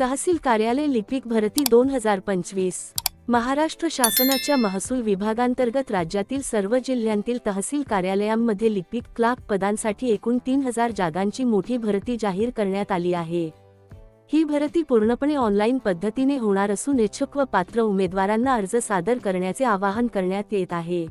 तहसील कार्यालय लिपिक भरती दोन हजार पंचवीस. महाराष्ट्र शासनाच्या महसूल विभागांतर्गत राज्यातील सर्व जिल्ह्यांतील तहसील कार्यालयांमध्ये लिपिक क्लार्क पदांसाठी एकूण तीन हजार जागांची मोठी भरती जाहीर करण्यात आली आहे. ही भरती पूर्णपणे ऑनलाईन पद्धतीने होणार असून इच्छुक व पात्र उमेदवारांना अर्ज सादर करण्याचे आवाहन करण्यात येत आहे.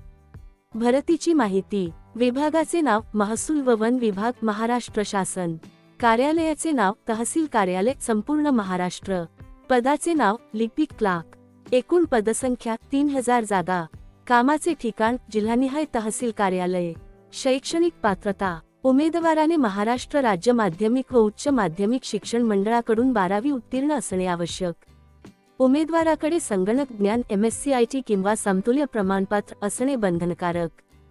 भरतीची माहिती विभागाचे नाव महसूल व वन विभाग महाराष्ट्र शासन. कार्यालयाचे नाव तहसील कार्यालय संपूर्ण महाराष्ट्र. पदाचे नाव लिपिक क्लार्क. एकूण पदसंख्या तीन हजार जागा. कामाचे ठिकाण जिल्हानिहाय तहसील कार्यालय. शैक्षणिक पात्रता. उमेदवाराने महाराष्ट्र राज्य माध्यमिक व उच्च माध्यमिक शिक्षण मंडळाकडून बारावी उत्तीर्ण असणे आवश्यक. उमेदवाराकडे संगणक ज्ञान M S C I T किंवा समतुल्य प्रमाणपत्र असणे बंधनकारक.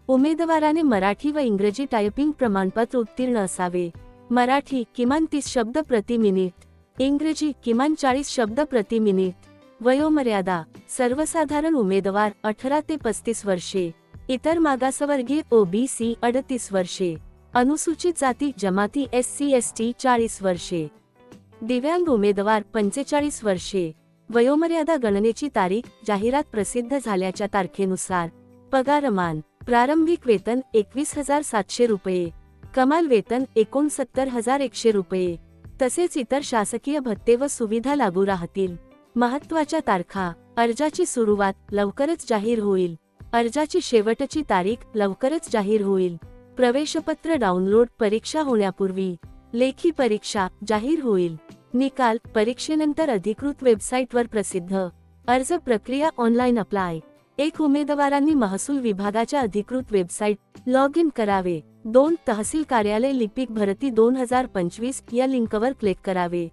उमेदवाराने मराठी व इंग्रजी टायपिंग प्रमाणपत्र उत्तीर्ण असावे. मराठी किमान तीस शब्द प्रति मिनिट इंग्रजी किमान चाळीस शब्द प्रति मिनिट वयोमर्यादा सर्वसाधारण उमेदवार अठरा ते पस्तीस वर्षे इतर मागासवर्गीय ओबीसी अडतीस वर्षे अनुसूचित जाती जमाती एस सी एस टी चाळीस वर्षे दिव्यांग उमेदवार पंचेचाळीस वर्षे वयोमर्यादा गणनेची तारीख जाहिरात प्रसिद्ध झाल्याच्या तारखेनुसार पगारमान प्रारंभिक वेतन एकवीस हजार सातशे रुपये कमाल वेतन एकोणसत्तर हजार एकशे रुपये. तसेच इतर शासकीय भत्ते व सुविधा लागू राहतील. महत्त्वाच्या तारखा. अर्जाची सुरुवात लवकरच जाहीर होईल. अर्जाची शेवटची तारीख लवकरच जाहीर होईल. प्रवेशपत्र डाउनलोड परीक्षा होण्यापूर्वी. लेखी परीक्षा जाहीर होईल. निकाल परीक्षेनंतर अधिकृत वेबसाईटवर प्रसिद्ध. अर्ज प्रक्रिया ऑनलाईन अप्लाय. एक उमेदवारांनी महसूल विभागाच्या अधिकृत वेबसाईट लॉग इन करावे. दोन तहसील कार्यालय लिपिक भरती दोन हजार पंचवीस या लिंकवर क्लिक करावे.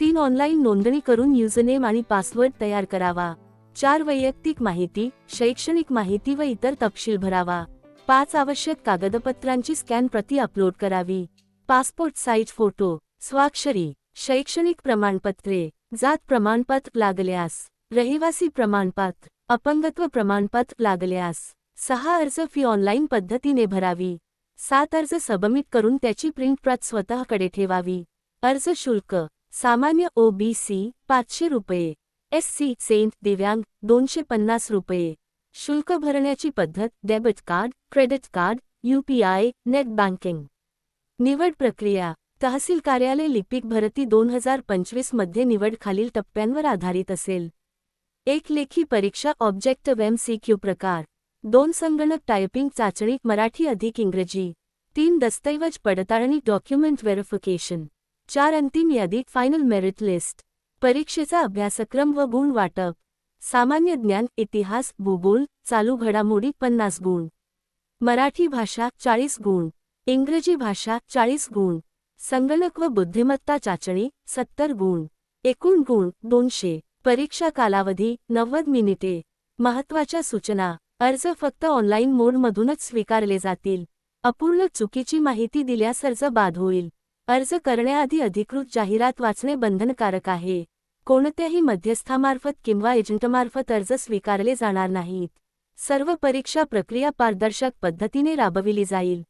तीन ऑनलाईन नोंदणी करून युजरनेम आणि पासवर्ड तयार करावा. चार वैयक्तिक माहिती शैक्षणिक माहिती व इतर तपशील भरावा. पाच आवश्यक कागदपत्रांची स्कॅन प्रती अपलोड करावी. पासपोर्ट साईज फोटो स्वाक्षरी शैक्षणिक प्रमाणपत्रे जात प्रमाणपत्र लागल्यास रहिवासी प्रमाणपत्र अपंगत्व प्रमाणपत्र लागल्यास सहा अर्ज फी ऑनलाईन पद्धतीने भरावी. सात अर्ज सबमिट करून त्याची प्रिंट प्रत स्वतःकडे ठेवावी. अर्ज शुल्क. सामान्य ओबीसी पाचशे रुपये. एस सी सेंट दिव्यांग दोनशे पन्नास रुपये. शुल्क भरण्याची पद्धत debit card credit card UPI net banking. निवड प्रक्रिया. तहसील कार्यालय लिपिक भरती दोन हजार पंचवीसमध्ये निवड खालील टप्प्यांवर आधारित असेल. एक लेखी परीक्षा ऑब्जेक्टिव्ह एम सी क्यू प्रकार. दोन संगणक टायपिंग चाचणी मराठी अधिक इंग्रजी. तीन दस्तऐवज पडताळणी डॉक्युमेंट व्हेरिफिकेशन. चार अंतिम यादी फायनल मेरिट लिस्ट. परीक्षेचा अभ्यासक्रम व गुण वाटप. सामान्य ज्ञान इतिहास भूगोल चालू घडामोडी पन्नास गुण. मराठी भाषा चाळीस गुण. इंग्रजी भाषा चाळीस गुण. संगणक व बुद्धिमत्ता चाचणी सत्तर गुण. एकूण गुण दोनशे. परीक्षा कालावधी नव्वद मिनिटे. महत्त्वाच्या सूचना. अर्ज फक्त ऑनलाईन मोडमधूनच स्वीकारले जातील. अपूर्ण चुकीची माहिती दिल्यास अर्ज बाद होईल. अर्ज करण्याआधी अधिकृत जाहिरात वाचणे बंधनकारक आहे. कोणत्याही मध्यस्थामार्फत किंवा एजंटमार्फत अर्ज स्वीकारले जाणार नाहीत. सर्व परीक्षा प्रक्रिया पारदर्शक पद्धतीने राबविली जाईल.